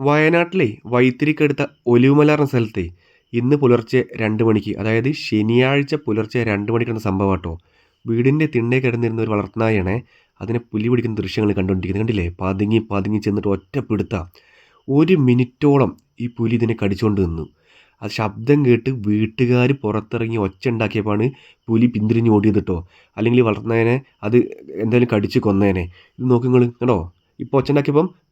വയനാട്ടിലെ വൈത്തിരിക്കടുത്ത ഒലിവുമല എന്ന സ്ഥലത്തെ ഇന്ന് പുലർച്ചെ രണ്ട് മണിക്ക് അതായത് ശനിയാഴ്ച പുലർച്ചെ രണ്ട് മണിക്കാണ് സംഭവം കേട്ടോ വീടിന്റെ തിണ്ണേ കിടന്നിരുന്ന ഒരു വളർത്തുനായാണ് അതിനെ പുലി പിടിക്കുന്ന ദൃശ്യങ്ങൾ കണ്ടുകൊണ്ടിരിക്കുന്നത്. കണ്ടില്ലേ? പതുങ്ങി പതുങ്ങി ചെന്നിട്ട് ഒറ്റ ഒരു മിനിറ്റോളം ഈ പുലി ഇതിനെ കടിച്ചുകൊണ്ട് നിന്നു. അത് ശബ്ദം കേട്ട് വീട്ടുകാർ പുറത്തിറങ്ങി ഒച്ച പുലി പിന്തിരിഞ്ഞ് ഓടിയത് കേട്ടോ. അല്ലെങ്കിൽ വളർത്തുന്നതിനെ അത് എന്തായാലും കടിച്ച് കൊന്നേനെ. ഇത് നോക്കി നിങ്ങൾ കേട്ടോ ഇപ്പോൾ ഒച്ച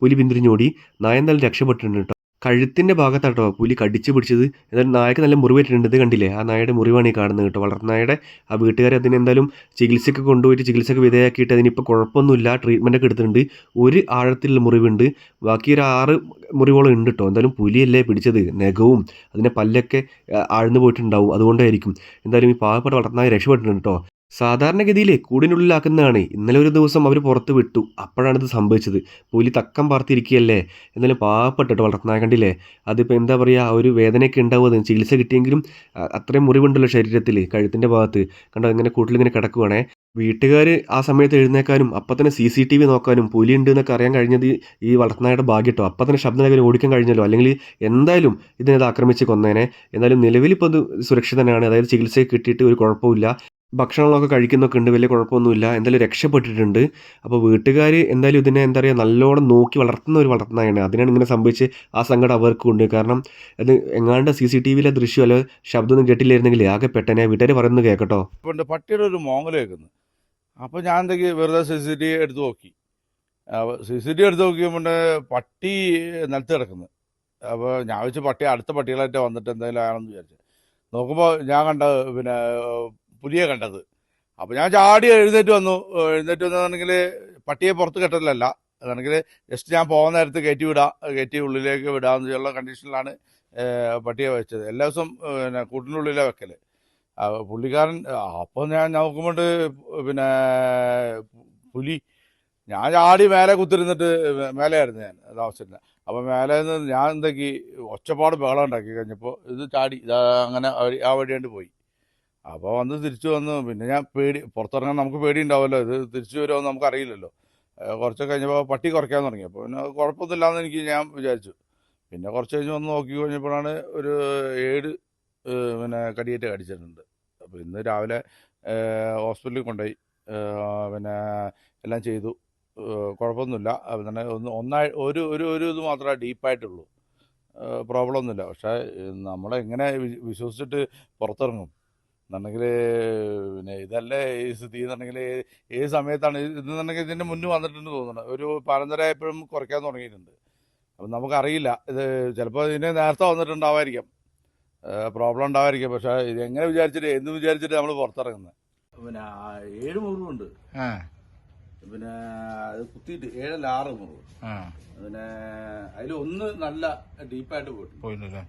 പുലി പിന്തിരിഞ്ഞോടി. നായ എന്തായാലും രക്ഷപ്പെട്ടിട്ടുണ്ട് കേട്ടോ കഴുത്തിന്റെ ഭാഗത്താട്ടോ പുലി കടിച്ചു പിടിച്ചത്. എന്നാലും നായക്ക് നല്ല മുറിവേറ്റിട്ടുണ്ട് ഇത് കണ്ടില്ലേ? ആ നായയുടെ മുറിവാണ് ഈ കാണുന്നത് കേട്ടോ. വളർത്തുനായയുടെ ആ വീട്ടുകാരെ അതിന് എന്തായാലും ചികിത്സയ്ക്ക് കൊണ്ടുപോയിട്ട് ചികിത്സയ്ക്ക് വിധേയമാക്കിയിട്ട് അതിനിപ്പോൾ കുഴപ്പമൊന്നുമില്ല. ട്രീറ്റ്മെന്റൊക്കെ എടുത്തിട്ടുണ്ട്. ഒരു ആഴത്തിലുള്ള മുറിവുണ്ട്. ബാക്കി ഒരു ആറ് മുറിവോളം ഉണ്ട് കേട്ടോ എന്തായാലും പുലിയല്ലേ പിടിച്ചത്. നഖവും അതിന്റെ പല്ലൊക്കെ ആഴ്ന്നു പോയിട്ടുണ്ടാവും. അതുകൊണ്ടായിരിക്കും. എന്തായാലും ഈ പാവപ്പെട്ട വളർത്തുനായ രക്ഷപ്പെട്ടിട്ടുണ്ട് കേട്ടോ സാധാരണഗതിയിലെ കൂടിനുള്ളിലാക്കുന്നതാണ്. ഇന്നലെ ഒരു ദിവസം അവർ പുറത്ത് വിട്ടു. അപ്പോഴാണ് ഇത് സംഭവിച്ചത്. പുലി തക്കം പാർത്തിരിക്കുകയല്ലേ? എന്നാലും പാവപ്പെട്ടിട്ട് വളർത്തുനായ കണ്ടില്ലേ അതിപ്പോൾ എന്താ പറയുക ഒരു വേദനയൊക്കെ ഉണ്ടാവുക ചികിത്സ കിട്ടിയെങ്കിലും അത്രയും മുറിവുണ്ടല്ലോ ശരീരത്തിൽ കഴുത്തിന്റെ ഭാഗത്ത്. കണ്ടോ ഇങ്ങനെ കൂട്ടിലിങ്ങനെ കിടക്കുവാണേ. വീട്ടുകാർ ആ സമയത്ത് എഴുന്നേക്കാനും അപ്പം തന്നെ സി സി ടി വി നോക്കാനും പുലി ഉണ്ട് എന്നൊക്കെ അറിയാൻ കഴിഞ്ഞത് ഈ വളർത്തനായുടെ ഭാഗ്യട്ടോ അപ്പം തന്നെ ശബ്ദം നിലവിൽ ഓടിക്കാൻ കഴിഞ്ഞല്ലോ. അല്ലെങ്കിൽ എന്തായാലും ഇതിനത് ആക്രമിച്ച് കൊന്നേനെ. എന്നാലും നിലവിൽ ഇപ്പോൾ ഇത് സുരക്ഷിതനാണ്. അതായത് ചികിത്സ കിട്ടിയിട്ട് ഒരു കുഴപ്പമില്ല ഭക്ഷണങ്ങളൊക്കെ കഴിക്കുന്നൊക്കെ ഉണ്ട് വലിയ കുഴപ്പമൊന്നുമില്ല. എന്തായാലും രക്ഷപ്പെട്ടിട്ടുണ്ട്. അപ്പോൾ വീട്ടുകാർ എന്തായാലും ഇതിനെ എന്താ പറയുക നല്ലോണം നോക്കി വളർത്തുന്ന ഒരു വളർത്തുന്നതാണ് അതിനാണ് ഇങ്ങനെ സംഭവിച്ച് ആ സങ്കടം അവർക്കും ഉണ്ട്. കാരണം അത് എങ്ങാണ്ട് സി സി ടി വിയിലെ ദൃശ്യം അല്ല ശബ്ദമൊന്നും കേട്ടില്ലായിരുന്നെങ്കിൽ ആകെ പെട്ടെന്നെ വീട്ടുകാർ പറയുന്നത് കേൾക്കട്ടോ. ഇപ്പോൾ പട്ടിയുടെ ഒരു മോങ്ങൽ കേൾക്കുന്നു. അപ്പോൾ ഞാൻ എന്തൊക്കെ വെറുതെ സി സി ടി എടുത്ത് നോക്കി. സി സി ടി എടുത്ത് നോക്കിയപ്പോൾ പട്ടി നിലത്ത് കിടക്കുന്നു. അപ്പോൾ ഞാൻ വെച്ച് പട്ടി അടുത്ത പട്ടികളായിട്ട് വന്നിട്ട് എന്തെങ്കിലും ആണെന്ന് വിചാരിച്ചു. നോക്കുമ്പോൾ ഞാൻ കണ്ട പിന്നെ പുലിയെ കണ്ടത്. അപ്പോൾ ഞാൻ ചാടി എഴുന്നേറ്റ് വന്നു. എഴുന്നേറ്റ് വന്നതാണെങ്കിൽ പട്ടിയെ പുറത്ത് കെട്ടലല്ല. അതാണെങ്കിൽ ജസ്റ്റ് ഞാൻ പോകുന്ന നേരത്ത് കയറ്റി വിടാം കയറ്റി ഉള്ളിലേക്ക് വിടാമെന്നുള്ള കണ്ടീഷനിലാണ് പട്ടിയെ വെച്ചത്. എല്ലാ ദിവസവും പിന്നെ കൂട്ടിനുള്ളിലെ വെക്കൽ പുള്ളിക്കാരൻ അപ്പോൾ ഞാൻ നോക്കുമ്പോൾ പിന്നെ പുലി ഞാൻ ചാടി മേലെ കുത്തിരുന്നിട്ട് മേലെയായിരുന്നു ഞാൻ താമസിച്ചിരുന്നത് അപ്പോൾ മേലെ നിന്ന് ഞാൻ എന്താക്കി ഒച്ചപ്പാട് ബഹളം ഉണ്ടാക്കി കഴിഞ്ഞപ്പോൾ ഇത് ചാടി ഇതാ അങ്ങനെ ആ വഴിയാണ്ട് പോയി. അപ്പോൾ വന്ന് തിരിച്ചു വന്നു. പിന്നെ ഞാൻ പേടി പുറത്തിറങ്ങാൻ നമുക്ക് പേടി ഉണ്ടാവുമല്ലോ ഇത് തിരിച്ചു വരുമോ എന്ന് നമുക്കറിയില്ലല്ലോ. കുറച്ച് കഴിഞ്ഞപ്പോൾ പട്ടി കുറയ്ക്കാൻ തുടങ്ങി. അപ്പോൾ പിന്നെ കുഴപ്പമൊന്നുമില്ലാന്ന് എനിക്ക് ഞാൻ വിചാരിച്ചു. പിന്നെ കുറച്ച് കഴിഞ്ഞ് വന്ന് നോക്കി കഴിഞ്ഞപ്പോഴാണ് ഒരു ഏഴ് പിന്നെ കടിയേറ്റ് കടിച്ചിട്ടുണ്ട്. അപ്പോൾ ഇന്ന് രാവിലെ ഹോസ്പിറ്റലിൽ കൊണ്ടുപോയി. പിന്നെ എല്ലാം ചെയ്തു. കുഴപ്പമൊന്നുമില്ല. പിന്നെ ഒന്ന് ഒന്നായി ഒരു ഒരു ഒരു ഇത് മാത്രമേ ഡീപ്പായിട്ടുള്ളൂ. പ്രോബ്ലം ഒന്നുമില്ല. പക്ഷേ നമ്മളെങ്ങനെ വിശ്വസിച്ചിട്ട് പുറത്തിറങ്ങും? എന്നുണ്ടെങ്കിൽ പിന്നെ ഇതല്ലേ ഈ സ്ഥിതി എന്നുണ്ടെങ്കിൽ ഏത് സമയത്താണ് ഇത് എന്നുണ്ടെങ്കിൽ ഇതിന്റെ മുന്നേ വന്നിട്ടുണ്ട് തോന്നുന്നത് ഒരു പാലന്തര എപ്പോഴും കുറയ്ക്കാൻ തുടങ്ങിയിട്ടുണ്ട്. അപ്പം നമുക്കറിയില്ല. ഇത് ചിലപ്പോൾ ഇതിനെ നേരത്തെ വന്നിട്ടുണ്ടാവായിരിക്കും. പ്രോബ്ലം ഉണ്ടാവായിരിക്കും. പക്ഷേ ഇത് എങ്ങനെ വിചാരിച്ചിട്ട് എന്ത് വിചാരിച്ചിട്ട് നമ്മൾ പുറത്തിറങ്ങുന്നത് പിന്നെ ഏഴ് മുറിവുണ്ട് പിന്നെ അത് കുത്തിയിട്ട് ഏഴല്ല ആറ് മുറിവ്. പിന്നെ അതിൽ ഒന്ന് നല്ല ഡീപ്പായിട്ട് പോയിട്ടുണ്ട്.